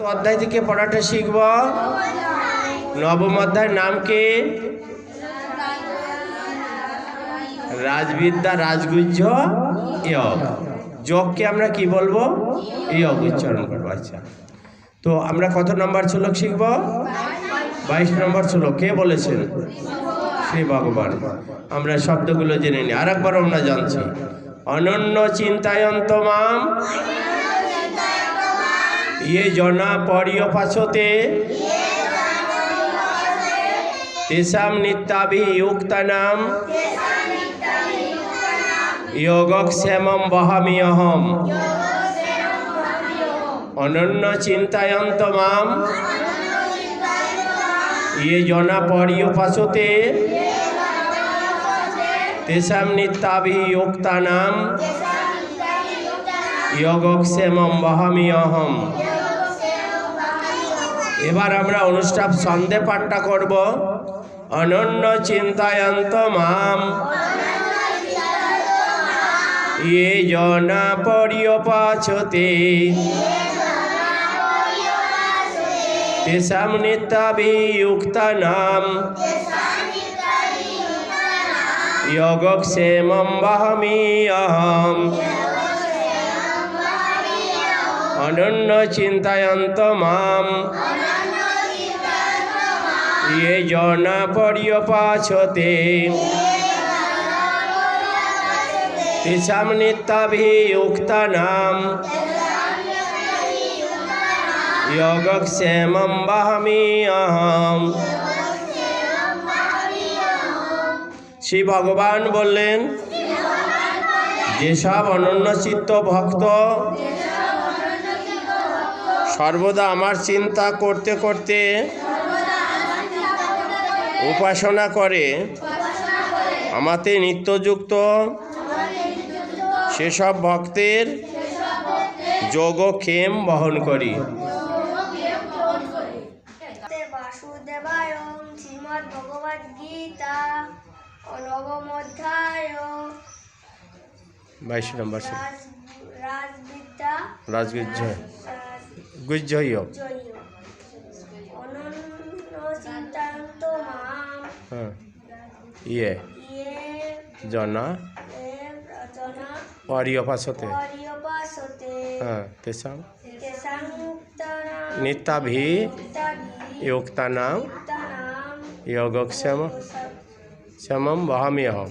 তো অধ্যায় থেকে পড়াটা শিখব। নবম অধ্যায়ের নাম কি? রাজবিদ্যা রাজগুজ্জ ইয়গ। যোগকে আমরা কি বলব? ইয়গ উচ্চারণ করব আচ্ছা। তো আমরা কত নম্বর শ্লোক শিখব? বাইশ নম্বর শ্লোক। কে বলেছেন? শ্রী ভগবান। আমরা শব্দগুলো জেনে নিই। আর একবার আমরা জানছি। অনন্য চিন্তায়ন্ত মাম ইয়ে জনা পর্যপাশতে তেষাম নিত্যাভিযুক্তানাম যোগক্ষেমম বহামিয়হম অনন্য চিন্তায়ন্ত মাম। ইয়ে জনা পর্যপাশতে তেষাম নিত্যাভিযুক্তানাম যোগক্ষেমম বহামিয়হম এবার আমরা অনুষ্ঠান সন্ধে পাঠটা করব। অনন্য চিন্তায়ন্ত মাম। ইয়ে জনা পর্যপাছতে। তেষাম নিত্যাভিযুক্তানাম যোগক্ষেমম বহমিয়হম অনন্য চিন্তায়ন্ত মাম। ইয়ে জনা পর্যপাছতে তেষাম নিত্যাভিযুক্তানাম যোগক্ষেমম বহমিয়হম শ্রী ভগবান বললেন যেসব অনন্য চিত্ত ভক্ত সর্বদা আমার চিন্তা করতে করতে উপাসনা করে। আমাতে নিত্যযুক্ত সেসব ভক্তের যোগক্ষেম বহন করি। বাসুদেবায় শ্রীমদ্ ভগবদ গীতা নবম অধ্যায় বাইশ নম্বর শ্লোক। রাজ রাজবিদ্যা রাজগুজ্জ গুজ্জ ইয়োগ। জয় অনন্য চিন্তান্ত মাম হ্যাঁ ইয়ে। জনা। পর্যপাসতে হ্যাঁ তেসাংতানা নিত্যাভি। যুক্তানাম যোগক্ষেম শ্যামম বহামিয়হম।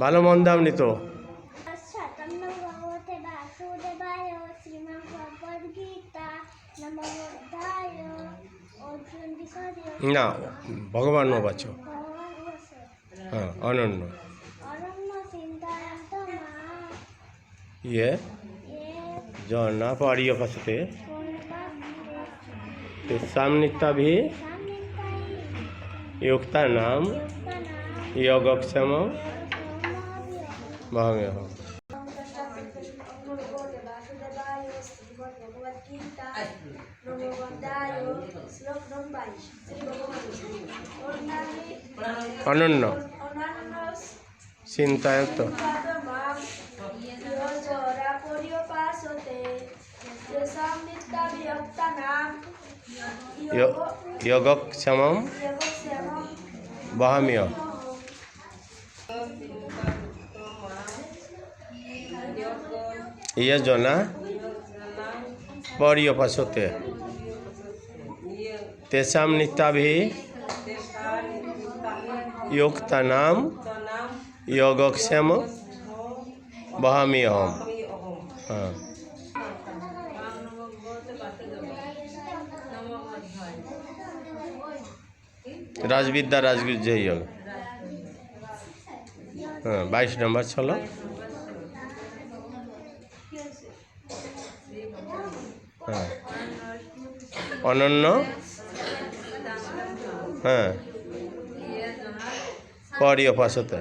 ভালো মন দামনি তো সাতান্ন ভগবতে বাসুদেবায় শ্রীমৎ ভগবদ গীতা নম অধ্যায় অর্জুন বিষয় না, ভগবান বাচো। হ্যাঁ অনন্য। ইয়ে? এ জনা পর্যপাশতে কোনটা তেষাম নিত্যাভি সামনেটাই যুক্তানাম যুক্তানা যোগক্ষেম বহামিয়হম বাসুদেবায় ভগবদ গীতা নম অধ্যায় শ্লোক নং বাইশ শ্রী ভগবান অনন্য অন্যান্য চিন্তায়ত মাম যোজরা পর্যপাসতে তেসাম নিত্যাভিযুক্তানাম যোগক্ষেমম যোগক্ষেমম বহামিয় ইয়ে জনা পর্যপাশতে তেষাম নিত্যাভি যুক্তানাম যোগক্ষেম বহামিয়হম হ্যাঁ রাজবিদ্যা রাজগুজ্জ যোগ হ্যাঁ বাইশ নম্বর ছলো হ্যাঁ অনন্য হ্যাঁ পর্যপাশতে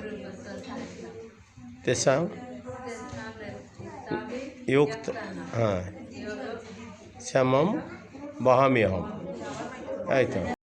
তেষাম युक्त হ্যাঁ শ্যামম বহামিয়হম এই তো